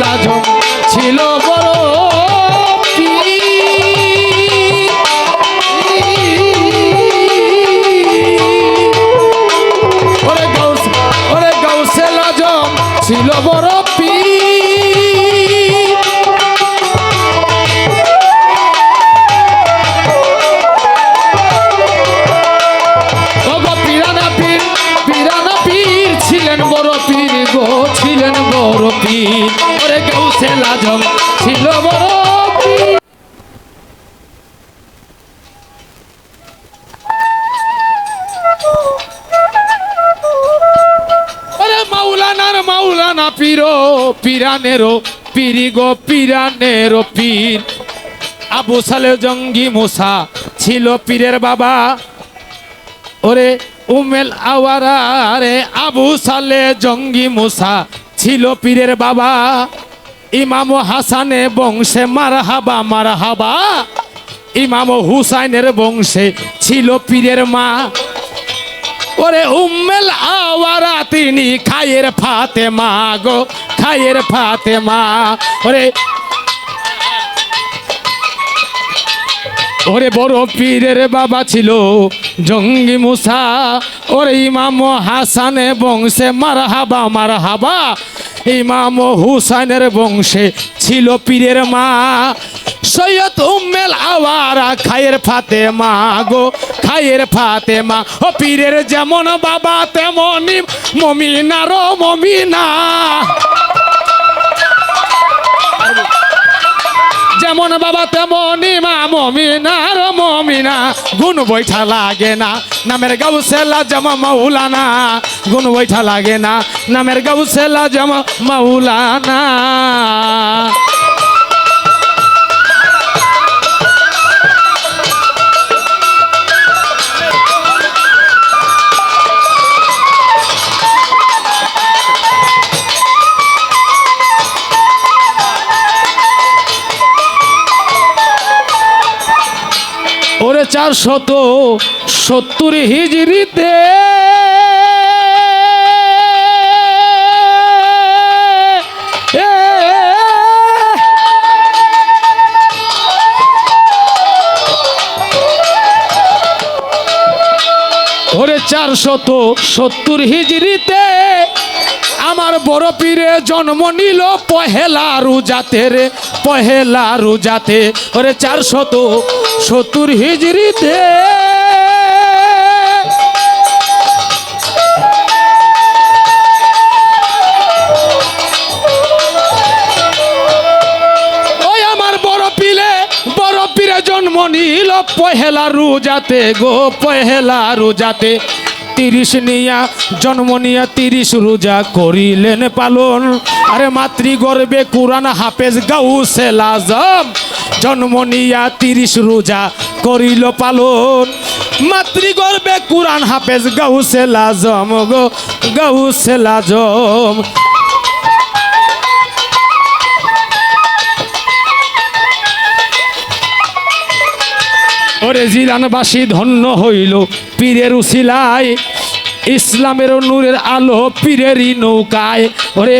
লাজম ছিল বড় ছিল বড় পীরো পিরানেরো পীরি গো পিরানেরো পীর। আবু সালে জঙ্গি মুসা ছিল পীরের বাবা। ওরে উমেল আওয়ারা আবু সালে জঙ্গি মুসা ছিল পীরের বাবা। ইমাম হাসানে বংশে মারহাবা মারহাবা। ইমাম হুসাইনের বংশে ছিল পীরের মা। ওরে উম্মেল আওয়ারা, তিনি খায়ের ফাতে মা গো, খায়ের ফাতেমা। ওরে ওরে বড় পীরের বাবা ছিল জঙ্গি মুসা। ওরে ইমাম হাসানে বংশে মারহাবা মারহাবা। ইমাম হুসানের বংশে ছিল পীরের মা। সৈয়দ উম্মেল আওয়ারা, খায়ের ফাতেমা গো, খায়ের ফাতেমা। ও পীরের যেমন বাবা তেমনই মমিনারও মমিনা। যেমন বাবা তেমনই মা, মমিনার মমিনা। গুণ বৈঠা লাগে না, নামের গাউসেলা জামা মাউলানা গুণ বৈঠা লাগে না, নামের গাউসেলা জামা মাউলানা চার শত সত্তর হিজড়িতে। চার শত সত্তর হিজড়িতে আমার বড় পীরে জন্ম নিল পহেলা রুজাতে রে। পহেলা রুজাতে ওরে চার শত সত্তর হিজড়িতে। জন্ম নিল পহেলা রোজাতে গো পহেলা রোজাতে। তিরিশ নিয়া, জন্ম নিয়া তিরিশ রোজা করিলেন পালন। আরে মাতৃ গর্বে কুরান হাফেজ গাউসে লাজম জন্ম নিয়া তিরিশ রোজা করিল পালন। মাতৃ গর্বে কুরান হাফেজ গাউসে লাজম গো, গাউসে লাজম ওরে জিলানবাসী ধন্য হইল, পীরের উসিলায় ইসলামের নূরের আলো পীরেরই নৌকায়। ওরে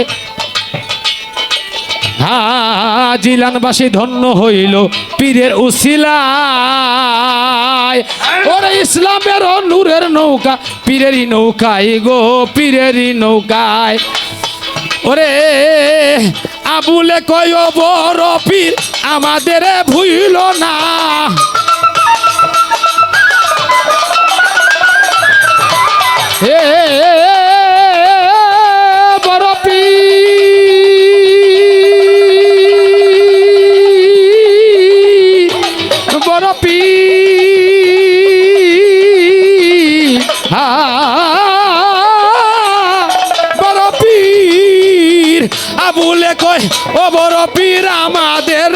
হা জিলানবাসী ধন্য হইল, পীরের উসিলায় ওরে ইসলামের নূরের নৌকা পীরেরই নৌকায় গো, পীরেরই নৌকায়। ওরে আবুলে কয় বড় পীর, আমাদের ভুইল না। হে হা, বড় আবুলে কয় ও বড় পীর আমাদের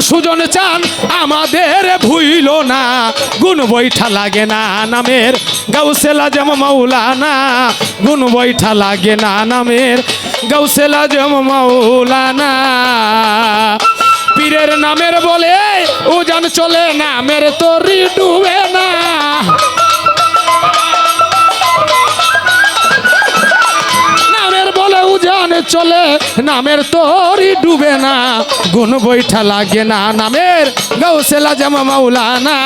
সুজন চান, আমাদের ভুইল না। গুণ বৈঠা লাগে না নামের। গাউসেলা যেম মাওলানা, গুণ বৈঠা লাগে না নামের। গাউসেলা যেম মাওলানা। পীরের নামের বলে উজান চলে না নামের তরি ডুবে না। চলে, নামের তোরই ডুবে না। গুণ বৈঠা লাগে না নামের গৌসেলা জামা মাওলানা।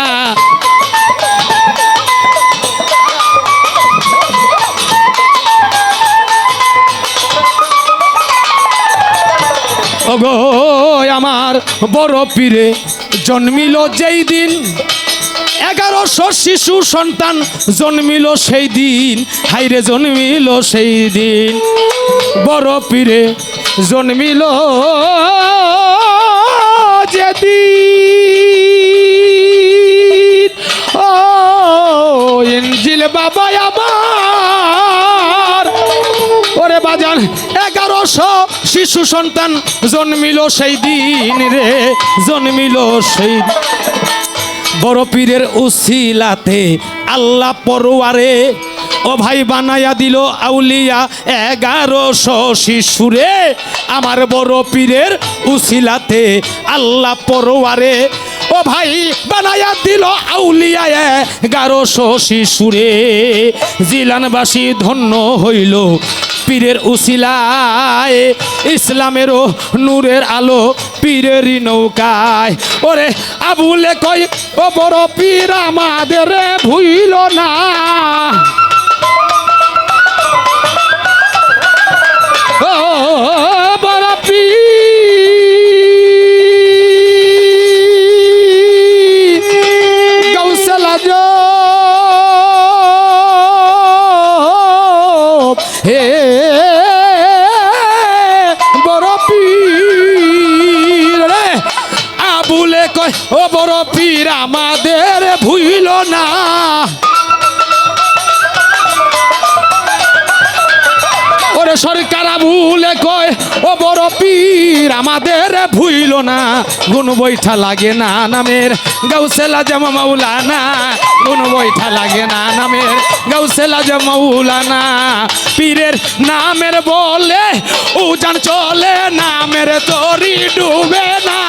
ওগো, আমার বড় পীরে, জন্মিল যেই দিন। এগারোশো শিশু সন্তান জন্মিল সেই দিন। হাইরে জন্মিল সেই দিন। বড় পীরে জন্মিল যেদিন। ও ইঞ্জিল বাবা আমার। ওরে বাজান এগারোশো শিশু সন্তান জন্মিল সেই দিন রে। জন্মিল সেই দিন। বড় পীরের উসিলাতে আল্লাহ পরোয়ারে ও ভাই বানাইয়া দিল আউলিয়া এগারোশো শিশুরে। আমার বড় পীরের উসিলাতে আল্লাহ পরোয়ারে ও ভাই, বানায়া দিল আউলিয়ায় গারো এগারোশো সুরে জিলানবাসী ধন্য হইল পীরের উসিলায়, ইসলামেরও নূরের আলো পীরেরই নৌকায়। ওরে আবুলে কই ও বড় পীর আমাদের ভুইল না। পীর আমাদের ভুইল না। ওরে সরকার ভুলে কয়, ও বড় পীর আমাদের ভুইল না। গুণ বৈঠা লাগে না নামের গৌসেলা জামা মাউলানা গুণ বৈঠা লাগে না নামের গৌসেলা জামা মাউলানা পীরের নামের বলে উজান চলে, নামের তরি ডুবে না।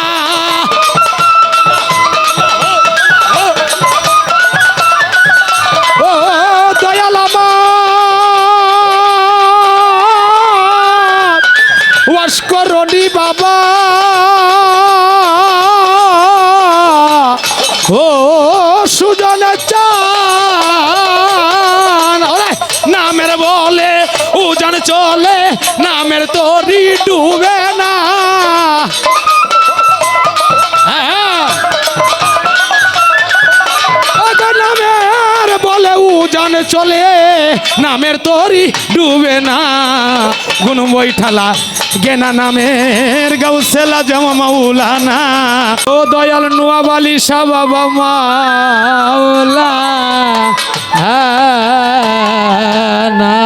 দয়াল আমার ওয়াশ করনি বাবা। ও সুজন চান। নামের বলে উজান চলে, নামের তরি ডুবে না। উজান চলে, নামের তরি ডুবে না। গুণ বৈঠালা, গেনা নামের গৌসেলা জামা মাউলানা ও দয়াল নোয়াবালি শাহ বাবা মাওলা। হ্যাঁ না।